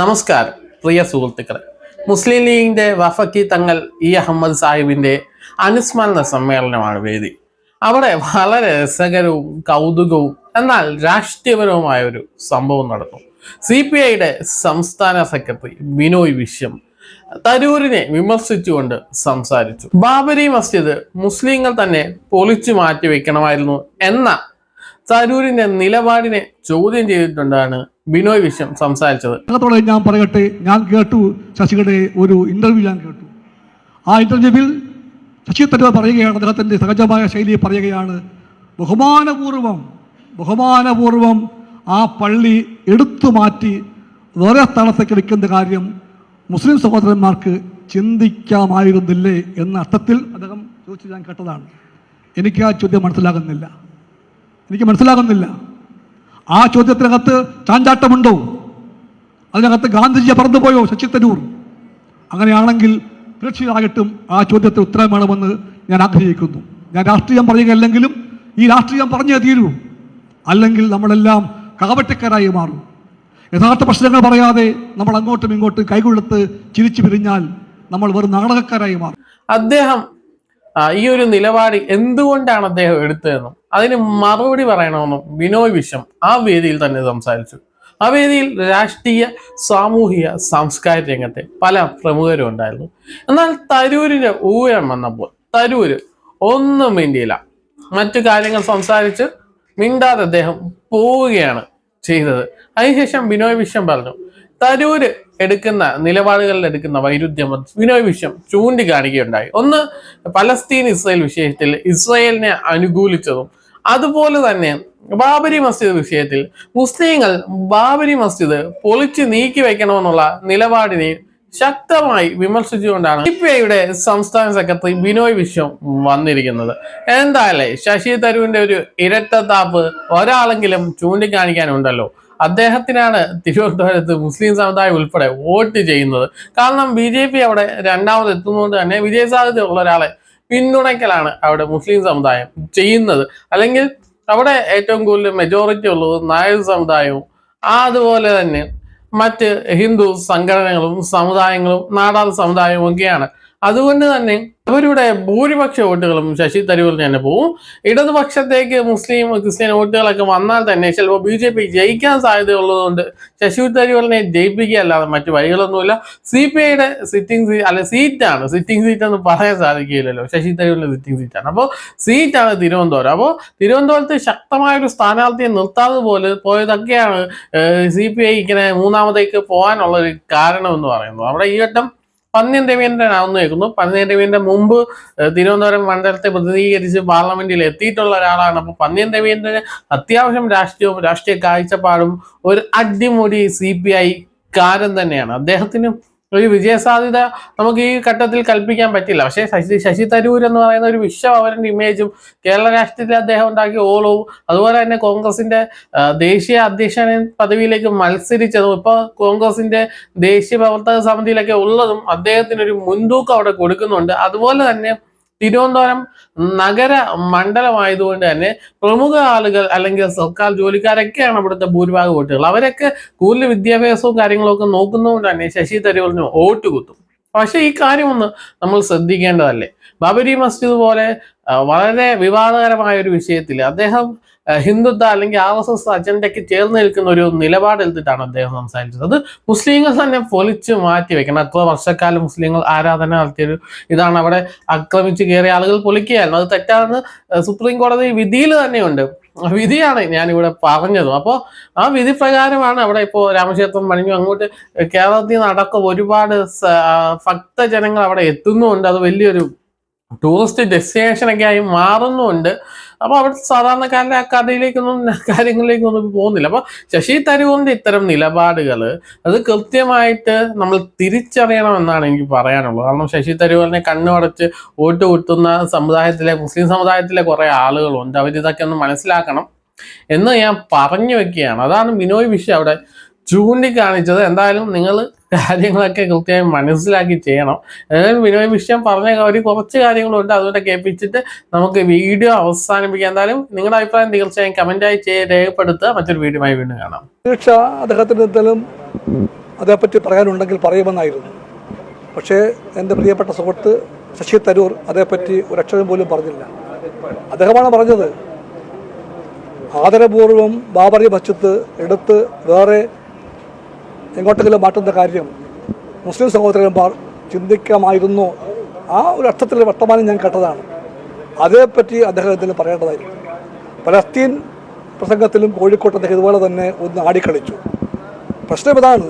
നമസ്കാരം പ്രിയ സുഹൃത്തുക്കളെ. മുസ്ലിം ലീഗിന്റെ വഫക്കി തങ്ങൾ ഇ. അഹമ്മദ് സാഹിബിന്റെ അനുസ്മരണ സമ്മേളനമാണ് വേദി. അവിടെ വളരെ രസകരവും കൗതുകവും എന്നാൽ രാഷ്ട്രീയപരവുമായ ഒരു സംഭവം നടന്നു. സി പി ഐയുടെ സംസ്ഥാന സെക്രട്ടറി ബിനോയ് വിശ്വം തരൂരിനെ വിമർശിച്ചുകൊണ്ട് സംസാരിച്ചു. ബാബരി മസ്ജിദ് മുസ്ലിങ്ങൾ തന്നെ പൊളിച്ചു മാറ്റി വെക്കണമായിരുന്നു എന്ന തരൂരിന്റെ നിലപാടിനെ ചോദ്യം ചെയ്തിട്ടുണ്ടാണ് ബിനോയ് വിശ്വം സംസാരിച്ചത്. അദ്ദേഹത്തോടെ ഞാൻ പറയട്ടെ ഞാൻ കേട്ടു ശശിയുടെ ഒരു ഇന്റർവ്യൂ ഞാൻ കേട്ടു. ആ ഇന്റർവ്യൂവിൽ ശശി തരൂർ പറയുകയാണ് അദ്ദേഹത്തിന്റെ സഹജമായ ശൈലിയെ പറയുകയാണ് ബഹുമാനപൂർവം ബഹുമാനപൂർവം ആ പള്ളി എടുത്തു മാറ്റി വേറെ സ്ഥലത്തേക്ക് എടുക്കുന്ന കാര്യം മുസ്ലിം സഹോദരന്മാർക്ക് ചിന്തിക്കാമായിരുന്നില്ലേ? എന്ന അർത്ഥത്തിൽ അദ്ദേഹം ചോദിച്ചു ഞാൻ കേട്ടതാണ്. എനിക്ക് ആ ചോദ്യം മനസ്സിലാകുന്നില്ല. എനിക്ക് മനസ്സിലാകുന്നില്ല. ആ ചോദ്യത്തിനകത്ത് ചാഞ്ചാട്ടമുണ്ടോ? അതിനകത്ത് ഗാന്ധിജിയെ പറന്നുപോയോ ശശി തരൂർ? അങ്ങനെയാണെങ്കിൽ തീർച്ചയായിട്ടും ആ ചോദ്യത്തിന് ഉത്തരം വേണമെന്ന് ഞാൻ ആഗ്രഹിക്കുന്നു. ഞാൻ രാഷ്ട്രീയം പറയുകയല്ലെങ്കിലും ഈ രാഷ്ട്രീയം പറഞ്ഞേ തീരൂ. അല്ലെങ്കിൽ നമ്മളെല്ലാം കാവറ്റക്കാരായി മാറും. യഥാർത്ഥ പ്രശ്നങ്ങൾ പറയാതെ നമ്മൾ അങ്ങോട്ടും ഇങ്ങോട്ടും കൈകൊള്ളത്ത് ചിരിച്ചു പിരിഞ്ഞാൽ നമ്മൾ വെറും നാടകക്കാരായി മാറും. അദ്ദേഹം ഈ ഒരു നിലപാട് എന്തുകൊണ്ടാണ് അദ്ദേഹം എടുത്തതെന്നും അതിന് മറുപടി പറയണമെന്നും ബിനോയ് വിശ്വം ആ വേദിയിൽ തന്നെ സംസാരിച്ചു. ആ വേദിയിൽ രാഷ്ട്രീയ സാമൂഹിക സാംസ്കാരിക രംഗത്തെ പല പ്രമുഖരും ഉണ്ടായിരുന്നു. എന്നാൽ തരൂരിന് ഊഴം വന്നപ്പോൾ തരൂര് ഒന്നും മിണ്ടിയില്ല. മറ്റു കാര്യങ്ങൾ സംസാരിച്ച് മിണ്ടാതെ അദ്ദേഹം പോവുകയാണ്. ചെയ്തത്. അതിനുശേഷം ബിനോയ് വിശ്വം പറഞ്ഞു തരൂര് എടുക്കുന്ന നിലപാടുകളിൽ എടുക്കുന്ന വൈരുദ്ധ്യം ബിനോയ് വിശ്വം ചൂണ്ടിക്കാണിക്കുകയുണ്ടായി ഒന്ന് പലസ്തീൻ ഇസ്രായേൽ വിഷയത്തിൽ ഇസ്രായേലിനെ അനുകൂലിച്ചതും അതുപോലെ തന്നെ ബാബരി മസ്ജിദ് വിഷയത്തിൽ മുസ്ലിങ്ങൾ ബാബരി മസ്ജിദ് പൊളിച്ച് നീക്കി വെക്കണമെന്നുള്ള നിലപാടിനെ ശക്തമായി വിമർശിച്ചുകൊണ്ടാണ് സി പി ഐയുടെ സംസ്ഥാന സെക്രട്ടറി ബിനോയ് വിശ്വം വന്നിരിക്കുന്നത്. എന്തായാലും ശശി തരൂരിന്റെ ഒരു ഇരട്ടത്താപ്പ് ഒരാളെങ്കിലും ചൂണ്ടിക്കാണിക്കാനുണ്ടല്ലോ. അദ്ദേഹത്തിനാണ് തിരുവനന്തപുരത്ത് മുസ്ലിം സമുദായം ഉൾപ്പെടെ വോട്ട് ചെയ്യുന്നത്. കാരണം ബി ജെ പി അവിടെ രണ്ടാമത് എത്തുന്നതുകൊണ്ട് തന്നെ വിജയസാധ്യത സാധ്യതയുള്ള ഒരാളെ പിന്തുണയ്ക്കലാണ് അവിടെ മുസ്ലിം സമുദായം ചെയ്യുന്നത്. അല്ലെങ്കിൽ അവിടെ ഏറ്റവും കൂടുതൽ മെജോറിറ്റി ഉള്ളത് നായർ സമുദായവും. അതുപോലെ തന്നെ മറ്റ് ഹിന്ദു സംഘടനകളും സമുദായങ്ങളും നാടാർ സമുദായവും ഒക്കെയാണ്. അതുകൊണ്ട് തന്നെ അവരുടെ ഭൂരിപക്ഷ വോട്ടുകളും ശശി തരൂരിന് തന്നെ പോവും. ഇടതുപക്ഷത്തേക്ക് മുസ്ലിം ക്രിസ്ത്യൻ വോട്ടുകളൊക്കെ വന്നാൽ തന്നെ ചിലപ്പോൾ ബി ജെ പി ജയിക്കാൻ സാധ്യതയുള്ളതുകൊണ്ട് ശശി തരൂരിനെ ജയിപ്പിക്കുക അല്ലാതെ മറ്റു വഴികളൊന്നുമില്ല. സി പി ഐയുടെ സിറ്റിംഗ് സീറ്റ് അല്ലെ സീറ്റാണ് സിറ്റിംഗ് സീറ്റ് എന്ന് പറയാൻ സാധിക്കില്ലല്ലോ ശശി തരൂരിന്റെ സിറ്റിംഗ് സീറ്റാണ് അപ്പോൾ സീറ്റാണ് തിരുവനന്തപുരം. അപ്പോൾ തിരുവനന്തപുരത്ത് ശക്തമായൊരു സ്ഥാനാർത്ഥിയെ നിർത്താതെ പോലെ പോയതൊക്കെയാണ് സി പി ഐ ഇങ്ങനെ മൂന്നാമതേക്ക് പോകാനുള്ള ഒരു കാരണം എന്ന് പറയുന്നത്. അവിടെ ഈ വട്ടം പന്ന്യൻ രവീന്ദ്രനാണെന്ന് കേൾക്കുന്നു. പന്ന്യൻ രവീന്ദ്രൻ മുമ്പ് തിരുവനന്തപുരം മണ്ഡലത്തെ പ്രതിനിധീകരിച്ച് പാർലമെന്റിൽ എത്തിയിട്ടുള്ള ഒരാളാണ്. അപ്പൊ പന്ന്യൻ രവീന്ദ്രന് അത്യാവശ്യം രാഷ്ട്രീയവും രാഷ്ട്രീയ കാഴ്ചപ്പാടും ഒരു അടിമുടി സി പി ഐ കാരൻ തന്നെയാണ്. അദ്ദേഹത്തിന് ഒരു വിജയസാധ്യത നമുക്ക് ഈ ഘട്ടത്തിൽ കൽപ്പിക്കാൻ പറ്റില്ല. പക്ഷേ ശശി ശശി തരൂർ എന്ന് പറയുന്ന ഒരു വിശ്വം അവരുടെ ഇമേജും കേരള രാഷ്ട്രീയത്തിൽ അദ്ദേഹം ഉണ്ടാക്കിയ ഓളവും അതുപോലെ തന്നെ കോൺഗ്രസിന്റെ ദേശീയ അധ്യക്ഷൻ പദവിയിലേക്ക് മത്സരിച്ചതും ഇപ്പൊ കോൺഗ്രസിന്റെ ദേശീയ പ്രവർത്തക സമിതിയിലൊക്കെ ഉള്ളതും അദ്ദേഹത്തിന് ഒരു മുൻതൂക്കം അവിടെ കൊടുക്കുന്നുണ്ട്. അതുപോലെ തന്നെ തിരുവനന്തപുരം നഗര മണ്ഡലമായതുകൊണ്ട് തന്നെ പ്രമുഖ ആളുകൾ അല്ലെങ്കിൽ സർക്കാർ ജോലിക്കാരൊക്കെയാണ് അവിടുത്തെ ഭൂരിഭാഗം വോട്ടുകൾ. അവരൊക്കെ കൂടുതൽ വിദ്യാഭ്യാസവും കാര്യങ്ങളൊക്കെ നോക്കുന്നതുകൊണ്ട് തന്നെ ശശി തരൂരിന് വോട്ട് കുത്തും. പക്ഷെ ഈ കാര്യമൊന്ന് നമ്മൾ ശ്രദ്ധിക്കേണ്ടതല്ലേ? ബാബരി മസ്ജിദ് പോലെ വളരെ വിവാദകരമായ ഒരു വിഷയത്തിൽ അദ്ദേഹം ഹിന്ദുത്വ അല്ലെങ്കിൽ ആർ എസ് എസ് അജണ്ടയ്ക്ക് ചേർന്ന് നിൽക്കുന്ന ഒരു നിലപാടെടുത്തിട്ടാണ് അദ്ദേഹം സംസാരിച്ചത്. അത് മുസ്ലിങ്ങൾ തന്നെ പൊളിച്ചു മാറ്റി വെക്കണം. അത്ര വർഷക്കാലം മുസ്ലിങ്ങൾ ആരാധന നടത്തിയൊരു ഇതാണ്. അവിടെ ആക്രമിച്ച് കയറിയ ആളുകൾ പൊളിക്കുകയായിരുന്നു. അത് തെറ്റാണെന്ന് സുപ്രീം കോടതി വിധിയിൽ തന്നെയുണ്ട്. വിധിയാണ് ഞാനിവിടെ പറഞ്ഞതും. അപ്പോൾ ആ വിധി പ്രകാരമാണ് അവിടെ ഇപ്പോൾ രാമക്ഷേത്രം പണിഞ്ഞു. അങ്ങോട്ട് കേരളത്തിൽ നിന്ന് അടക്കം ഒരുപാട് ജനങ്ങൾ ഭക്തജനങ്ങൾ അവിടെ എത്തുന്നുമുണ്ട്. അത് വലിയൊരു ടൂറിസ്റ്റ് ഡെസ്റ്റിനേഷനൊക്കെ ആയി മാറുന്നുമുണ്ട്. അപ്പോൾ അവിടെ സാധാരണക്കാരന്റെ ആ കഥയിലേക്കൊന്നും കാര്യങ്ങളിലേക്കൊന്നും പോകുന്നില്ല. അപ്പോൾ ശശി തരൂറിന്റെ ഇത്തരം നിലപാടുകൾ അത് കൃത്യമായിട്ട് നമ്മൾ തിരിച്ചറിയണം എന്നാണ് എനിക്ക് പറയാനുള്ളത്. കാരണം ശശി തരൂരിനെ കണ്ണുടച്ച് വോട്ട് കുത്തുന്ന സമുദായത്തിലെ മുസ്ലിം സമുദായത്തിലെ കുറെ ആളുകളുണ്ട്. അവരിതൊക്കെ ഒന്ന് മനസ്സിലാക്കണം എന്ന് ഞാൻ പറഞ്ഞു വെക്കുകയാണ്. അതാണ് ബിനോയ് വിഷയം അവിടെ ചൂണ്ടിക്കാണിച്ചത് എന്തായാലും നിങ്ങൾ കാര്യങ്ങളൊക്കെ കൃത്യമായി മനസ്സിലാക്കി ചെയ്യണം. ഏതായാലും വിനോയ് വിഷയം പറഞ്ഞ ഒരു കുറച്ച് കാര്യങ്ങളുണ്ട്. അതുകൊണ്ട് കേൾപ്പിച്ചിട്ട് നമുക്ക് വീഡിയോ അവസാനിപ്പിക്കാം. എന്തായാലും നിങ്ങളുടെ അഭിപ്രായം തീർച്ചയായും കമന്റായി രേഖപ്പെടുത്തുക. മറ്റൊരു വീഡിയോയുമായി വീണ്ടും കാണാം. ശിക്ഷ അദ്ദേഹത്തിന്റെ എന്തായാലും അതേപ്പറ്റി പറയാനുണ്ടെങ്കിൽ പറയുമെന്നായിരുന്നു. പക്ഷേ എന്റെ പ്രിയപ്പെട്ട സുഹൃത്ത് ശശി തരൂർ അതേപ്പറ്റി ഒരക്ഷരം പോലും പറഞ്ഞില്ല. അദ്ദേഹമാണ് പറഞ്ഞത് ആദരപൂർവം ബാബറി മസ്ജിദ് എടുത്ത് വേറെ എങ്ങോട്ടെങ്കിലും മാറ്റുന്ന കാര്യം മുസ്ലിം സഹോദരന്മാർ ചിന്തിക്കാമായിരുന്നു. ആ ഒരു അർത്ഥത്തിൽ വർത്തമാനം ഞാൻ കേട്ടതാണ്. അതേപ്പറ്റി അദ്ദേഹം എന്തെങ്കിലും പറയേണ്ടതായിരുന്നു. പലസ്തീൻ പ്രസംഗത്തിലും കോഴിക്കോട്ട് അദ്ദേഹം ഇതുപോലെ തന്നെ ഒന്ന് ആടിക്കളിച്ചു. പ്രശ്നം ഇതാണ്